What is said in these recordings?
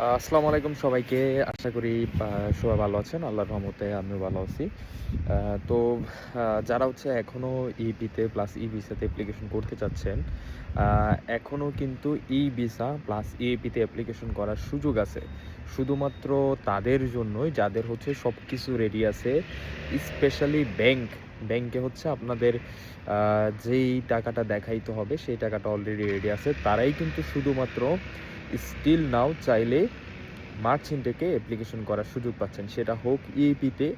আসসালামু আলাইকুম সবাইকে। আশা করি সবাই ভালো আছেন। আল্লাহর রহমতে আমিও ভালো আছি। তো যারা হচ্ছে এখনও ইপিতে প্লাস ই ভিসাতে অ্যাপ্লিকেশন করতে চাচ্ছেন এখনও কিন্তু ই ভিসা প্লাস ইএপিতে অ্যাপ্লিকেশন করার সুযোগ আছে। শুধুমাত্র তাদের জন্যই, যাদের হচ্ছে সব কিছু রেডি আছে স্পেশালি ব্যাংক ব্যাংকে হচ্ছে আপনাদের যেই টাকাটা দেখাইতে হবে, সেই টাকাটা অলরেডি রেডি আছে। তারাই কিন্তু শুধুমাত্র স্টিল নাও চাইলে মার্চ ইনটেকে অ্যাপ্লিকেশন করার সুযোগ পাচ্ছেন। সেটা হোক ইএপিতে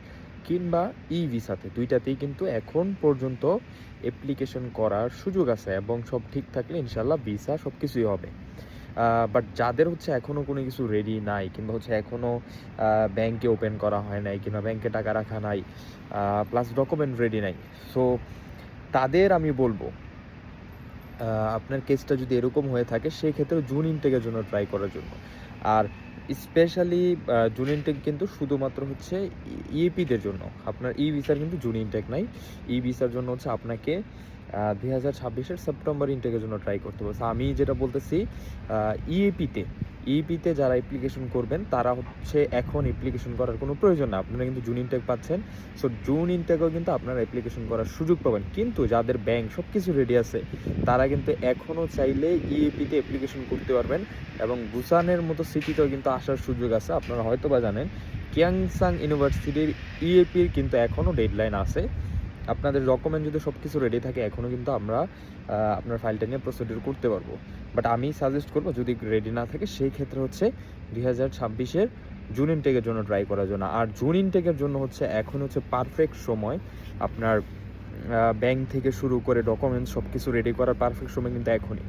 কিংবা ই ভিসাতে দুইটাতেই কিন্তু এখন পর্যন্ত অ্যাপ্লিকেশন করার সুযোগ আছে এবং সব ঠিক থাকলে ইনশাল্লাহ ভিসা সব কিছুই হবে বাট যাদের হচ্ছে এখনও কোনো কিছু রেডি নাই কিংবা হচ্ছে এখনও ব্যাংকে ওপেন করা হয় নাই কিংবা ব্যাংকে টাকা রাখা নাই প্লাস ডকুমেন্ট রেডি নাই। সো তাদের আমি বলব আপনার কেসটা যদি এরকম হয়ে থাকে সেই ক্ষেত্রে জুন ইনটেকের জন্য ট্রাই করার জন্য। আর স্পেশালি জুন ইনটেক কিন্তু শুধুমাত্র হচ্ছে ইএপিদের জন্য। আপনার ই ভিসার কিন্তু জুন ইনটেক নাই। ই ভিসার জন্য হচ্ছে আপনাকে দুই হাজার ছাব্বিশের সেপ্টেম্বর ইনটেকের জন্য ট্রাই করতে হবে। আমি যেটা বলতেছি ইএপিতে ইপিতে যারা অ্যাপ্লিকেশন করবেন, তারা হচ্ছে এখন অ্যাপ্লিকেশন করার কোনো প্রয়োজন না। আপনারা কিন্তু জুন ইনটেক পাচ্ছেন। সো জুন ইনটেকেও কিন্তু আপনারা অ্যাপ্লিকেশন করার সুযোগ পাবেন। কিন্তু যাদের ব্যাংক সব কিছু রেডি আছে, তারা কিন্তু এখনও চাইলে ইএপিতে অ্যাপ্লিকেশন করতে পারবেন এবং গুসানের মতো সিটিতেও কিন্তু আসার সুযোগ আছে। আপনারা হয়তো বা জানেন কিয়াংসাং ইউনিভার্সিটির ইএপির কিন্তু এখনও ডেডলাইন আছে। আপনাদের ডকুমেন্ট যদি সব কিছু রেডি থাকে এখনও কিন্তু আমরা আপনার ফাইলটা নিয়ে প্রসিডিউর করতে পারব। বাট আমি সাজেস্ট করব, যদি রেডি না থাকে, সেই ক্ষেত্রে হচ্ছে দুই হাজার ছাব্বিশের জুন ইনটেকের জন্য ট্রাই করার জন্য। আর জুন ইনটেকের জন্য হচ্ছে, এখন হচ্ছে পারফেক্ট সময়। আপনার ব্যাংক থেকে শুরু করে ডকুমেন্টস সব কিছু রেডি করার পারফেক্ট সময় কিন্তু এখনই।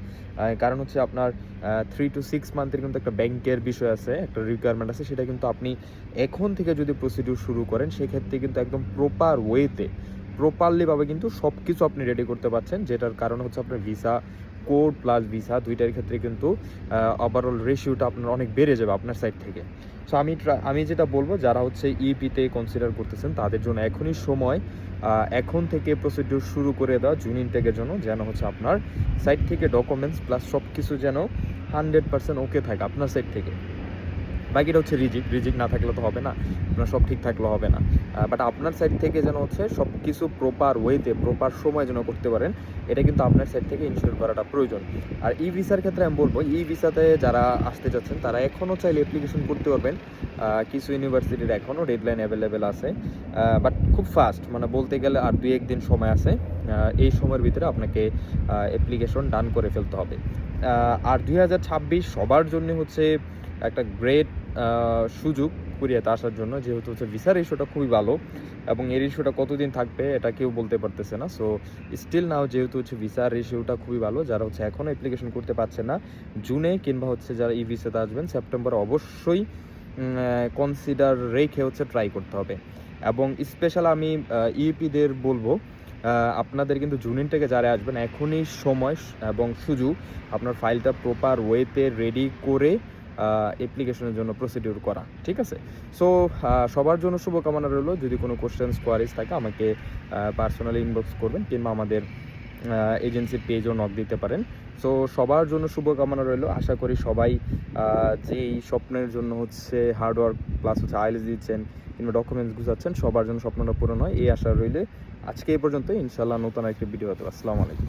কারণ হচ্ছে আপনার থ্রি টু সিক্স মান্থের কিন্তু একটা ব্যাংকের বিষয় আছে, একটা রিকোয়ারমেন্ট আছে, সেটা কিন্তু আপনি এখন থেকে যদি প্রসিডিউর শুরু করেন, সেক্ষেত্রে কিন্তু একদম প্রপার ওয়েতে প্রপারলিভাবে কিন্তু সব কিছু আপনি রেডি করতে পারছেন, যেটার কারণ হচ্ছে আপনার ভিসা কোড প্লাস ভিসা দুইটার ক্ষেত্রে কিন্তু ওভারঅল রেশিওটা আপনার অনেক বেড়ে যাবে আপনার সাইড থেকে। সো আমি আমি যেটা বলব, যারা হচ্ছে ইপিতে কনসিডার করতেছেন, তাদের জন্য এখনই সময় এখন থেকে প্রসিডিউর শুরু করে দেওয়া জুন ইনটেকের জন্য, যেন হচ্ছে আপনার সাইড থেকে ডকুমেন্টস প্লাস সব কিছু যেন হান্ড্রেড পার্সেন্ট ওকে থাকে আপনার সাইড থেকে। বাকিটা হচ্ছে রিজিক রিজিক না থাকলে তো হবে না, আপনার সব ঠিক থাকলে হবে না। বাট আপনার সাইড থেকে যেন হচ্ছে সব কিছু প্রপার ওয়েতে প্রপার সময় যেন করতে পারেন, এটা কিন্তু আপনার সাইড থেকে ইনশিওর করাটা প্রয়োজন। আর ই ভিসার ক্ষেত্রে আমি বলব ই ভিসাতে যারা আসতে চাচ্ছেন তারা এখনও চাইলে অ্যাপ্লিকেশন করতে পারবেন। কিছু ইউনিভার্সিটির এখনও ডেডলাইন অ্যাভেলেবেল আছে। বাট খুব ফাস্ট মানে বলতে গেলে আর দুই একদিন সময় আছে। এই সময়ের ভিতরে আপনাকে অ্যাপ্লিকেশন ডান করে ফেলতে হবে। আর দুই হাজার ছাব্বিশ সবার জন্য হচ্ছে একটা গ্রেট সুযোগ কোরিয়াতে আসার জন্য, যেহেতু হচ্ছে ভিসার ইস্যুটা খুবই ভালো এবং এর ইস্যুটা কতদিন থাকবে এটা কেউ বলতে পারতেছে না। সো স্টিল নাও যেহেতু হচ্ছে ভিসার ইস্যুটা খুবই ভালো, যারা হচ্ছে এখনও অ্যাপ্লিকেশন করতে পারছে না জুনে কিংবা হচ্ছে যারা ই ভিসাতে আসবেন সেপ্টেম্বরে অবশ্যই কনসিডার রেখে হচ্ছে ট্রাই করতে হবে। এবং স্পেশাল আমি ইউপিদের বলব আপনাদের কিন্তু জুনিন থেকে যারা আসবেন, এখনই সময় এবং সুযোগ, আপনার ফাইলটা প্রপার ওয়েতে রেডি করে অ্যাপ্লিকেশনের জন্য প্রসিডিউর করা, ঠিক আছে? সো সবার জন্য শুভকামনা রইল। যদি কোনো কোশ্চেন্স কোয়ারিজ থাকে, আমাকে পার্সোনালি ইনবক্স করবেন কিংবা আমাদের এজেন্সির পেজও নক দিতে পারেন। সো সবার জন্য শুভকামনা রইল। আশা করি সবাই যে এই স্বপ্নের জন্য হচ্ছে হার্ডওয়ার্ক প্লাস হচ্ছে আইএলস দিচ্ছেন কিংবা ডকুমেন্টস গুছাচ্ছেন, সবার জন্য স্বপ্নটা পূরণ হয়। এই আশা রইলে আজকে এই পর্যন্ত ইনশাল্লাহ নতুন একটি ভিডিও হতে আসসালামু আলাইকুম।